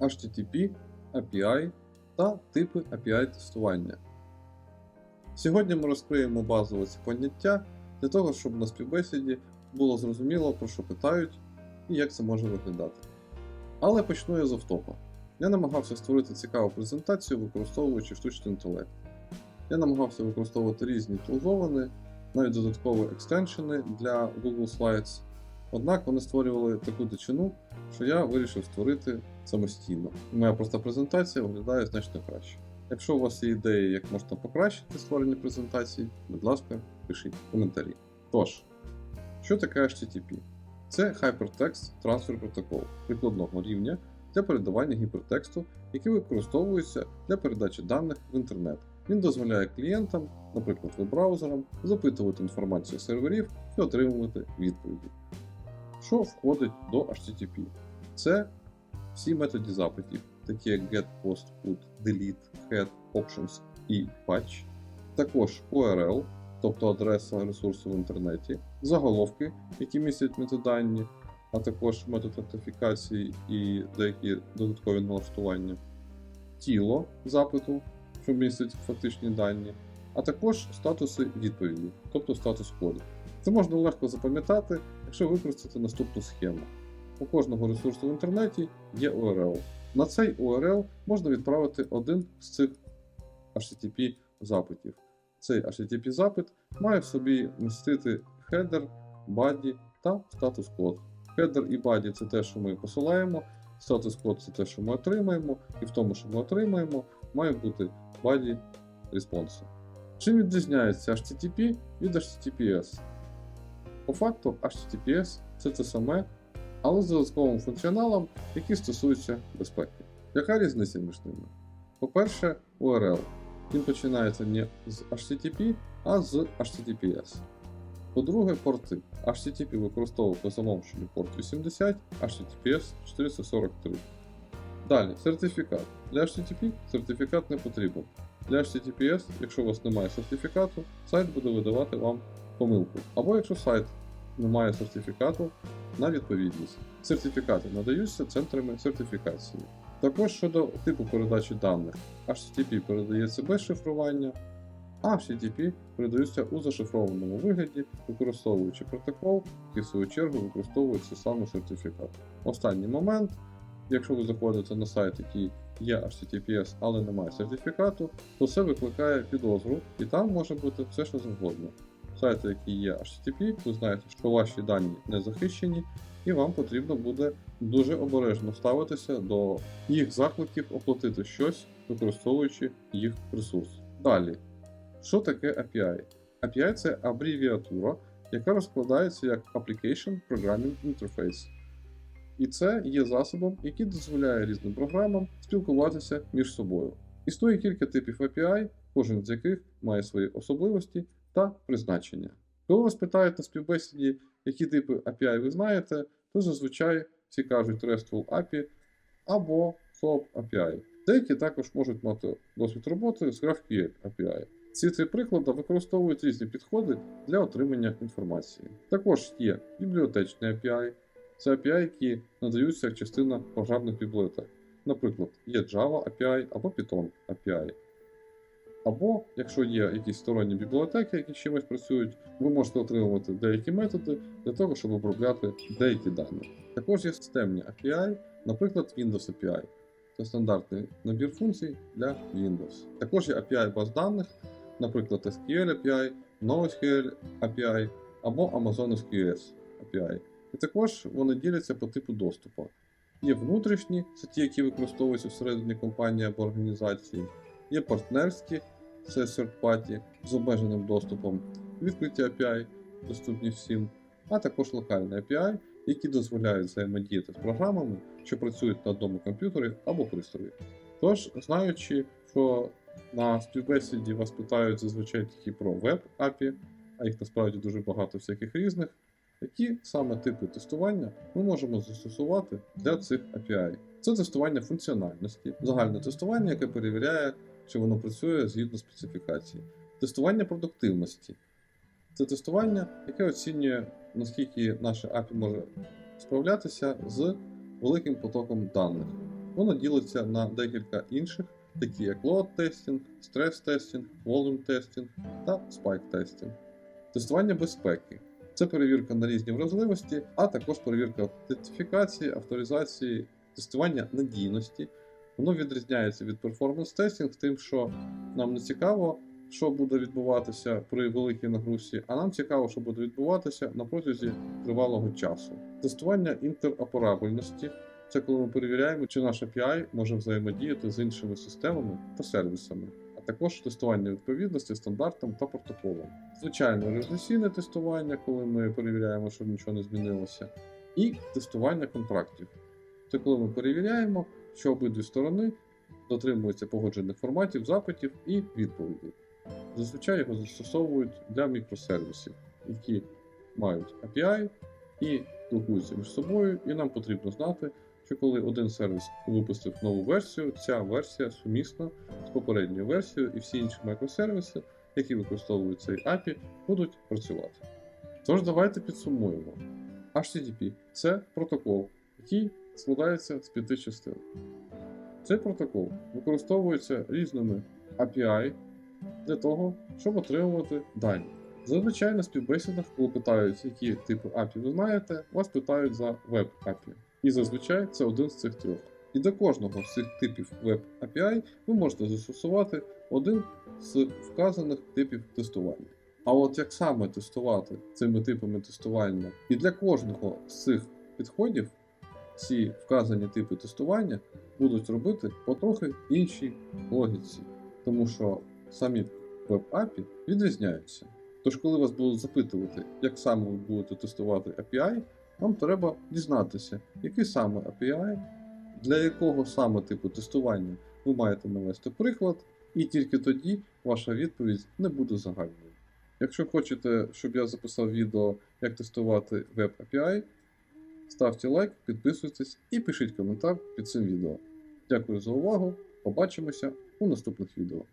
HTTP, API та типи API тестування. Сьогодні ми розкриємо базове ці поняття для того, щоб на співбесіді було зрозуміло, про що питають і як це може виглядати. Але почну я з автопа. Я намагався створити цікаву презентацію, використовуючи штучний інтелект. Я намагався використовувати різні тулзовани, навіть додаткові екстеншени для Google Slides. Однак вони створювали таку дичину, що я вирішив створити самостійно. Моя проста презентація виглядає значно краще. Якщо у вас є ідеї, як можна покращити створення презентації, будь ласка, пишіть в коментарі. Тож, що таке HTTP? Це Hypertext Transfer Protocol прикладного рівня для передавання гіпертексту, який використовується для передачі даних в інтернет. Він дозволяє клієнтам, наприклад, веб-браузерам, запитувати інформацію серверів і отримувати відповіді. Що входить до HTTP? Це всі методи запитів, такі як get, post, put, delete, head, options і patch. Також URL, тобто адреса ресурсу в інтернеті, заголовки, які містять метадані, а також метод автентифікації і деякі додаткові налаштування, тіло запиту, що містить фактичні дані, а також статуси відповіді, тобто статус коду. Це можна легко запам'ятати, якщо використати наступну схему. У кожного ресурсу в інтернеті є URL. На цей URL можна відправити один з цих HTTP запитів. Цей HTTP запит має в собі містити header, body та статус код. Header і body це те, що ми посилаємо, статус код це те, що ми отримаємо, і в тому, що ми отримаємо, має бути body респонсу. Чим відрізняється HTTP від HTTPS? По факту, HTTPS це те саме, але з додатковим функціоналом, який стосується безпеки. Яка різниця між ними? По-перше, URL. Він починається не з HTTP, а з HTTPS. По-друге, порти. HTTP використовує по замовченню порт 80, HTTPS 443. Далі, сертифікат. Для HTTP сертифікат не потрібен. Для HTTPS, якщо у вас немає сертифікату, сайт буде видавати вам помилку. Або якщо сайт не має сертифікату на відповідність. Сертифікати надаються центрами сертифікації. Також щодо типу передачі даних, HTTP передається без шифрування, а HTTP передаються у зашифрованому вигляді, використовуючи протокол, який в свою чергу використовується саме сертифікат. Останній момент, якщо ви заходите на сайт, який є HTTPS, але не має сертифікату, то це викликає підозру, і там може бути все, що завгодно. Сайти, які є HTTP, ви знаєте, що ваші дані не захищені, і вам потрібно буде дуже обережно ставитися до їх закликів оплатити щось, використовуючи їх ресурс. Далі, що таке API? API це абревіатура, яка розкладається як Application Programming Interface. І це є засобом, який дозволяє різним програмам спілкуватися між собою. Існує кілька типів API, кожен з яких має свої особливості та призначення. Коли вас питають на співбесіді, які типи API ви знаєте, то зазвичай всі кажуть RESTful API або SOAP API. Деякі також можуть мати досвід роботи з GraphQL API. Ці три приклади використовують різні підходи для отримання інформації. Також є бібліотечні API, це API, які надаються як частина програмних бібліотек. Наприклад, є Java API або Python API. Або, якщо є якісь сторонні бібліотеки, які чимось працюють, ви можете отримувати деякі методи для того, щоб обробляти деякі дані. Також є системні API, наприклад, Windows API. Це стандартний набір функцій для Windows. Також є API баз даних, наприклад, SQL API, NoSQL API або Amazon SQS API. І також вони діляться по типу доступу. Є внутрішні, це ті, які використовуються всередині компанії або організації, є партнерські, це third party з обмеженим доступом, відкриті API, доступні всім, а також локальні API, які дозволяють взаємодіяти з програмами, що працюють на одному комп'ютері або пристрої. Тож, знаючи, що на співбесіді вас питають зазвичай тільки про веб API, а їх насправді дуже багато всяких різних, які саме типи тестування ми можемо застосувати для цих API. Це тестування функціональності, загальне тестування, яке перевіряє, чи воно працює згідно специфікації. Тестування продуктивності це тестування, яке оцінює, наскільки наше API може справлятися з великим потоком даних. воно ділиться на декілька інших, такі як load тестінг, стрес тестінг, volume тестінг та spike тестінг. Тестування безпеки це перевірка на різні вразливості, а також перевірка аутентифікації, авторизації, тестування надійності. Воно відрізняється від performance тестінг тим, що нам не цікаво, що буде відбуватися при великій нагрузці, а нам цікаво, що буде відбуватися на протязі тривалого часу. Тестування інтероперабельності це коли ми перевіряємо, чи наш API може взаємодіяти з іншими системами та сервісами, а також тестування відповідності стандартам та протоколам. Звичайно, регресійне тестування, коли ми перевіряємо, щоб нічого не змінилося, і тестування контрактів. Це коли ми перевіряємо, що обидві сторони дотримуються погоджених форматів, запитів і відповідей. Зазвичай його застосовують для мікросервісів, які мають API і спілкуються між собою, і нам потрібно знати, що коли один сервіс випустив нову версію, ця версія сумісна з попередньою версією, і всі інші мікросервіси, які використовують цей API, будуть працювати. Тож давайте підсумуємо. HTTP це протокол, який складається з п'яти частин. Цей протокол використовується різними API для того, щоб отримувати дані. Зазвичай на співбесідах, коли питають, які типи API ви знаєте, вас питають за Web API. І зазвичай це один з цих трьох. І до кожного з цих типів Web API ви можете застосувати один з вказаних типів тестування. А от як саме тестувати цими типами тестування, і для кожного з цих підходів ці вказані типи тестування будуть робити потрохи іншій логіці, тому що самі веб-API відрізняються. Тож, коли вас будуть запитувати, як саме ви будете тестувати API, вам треба дізнатися, який саме API, для якого саме типу тестування ви маєте навести приклад, і тільки тоді ваша відповідь не буде загальною. Якщо хочете, щоб я записав відео, як тестувати веб API, ставте лайк, підписуйтесь і пишіть коментар під цим відео. Дякую за увагу. Побачимося у наступних відео.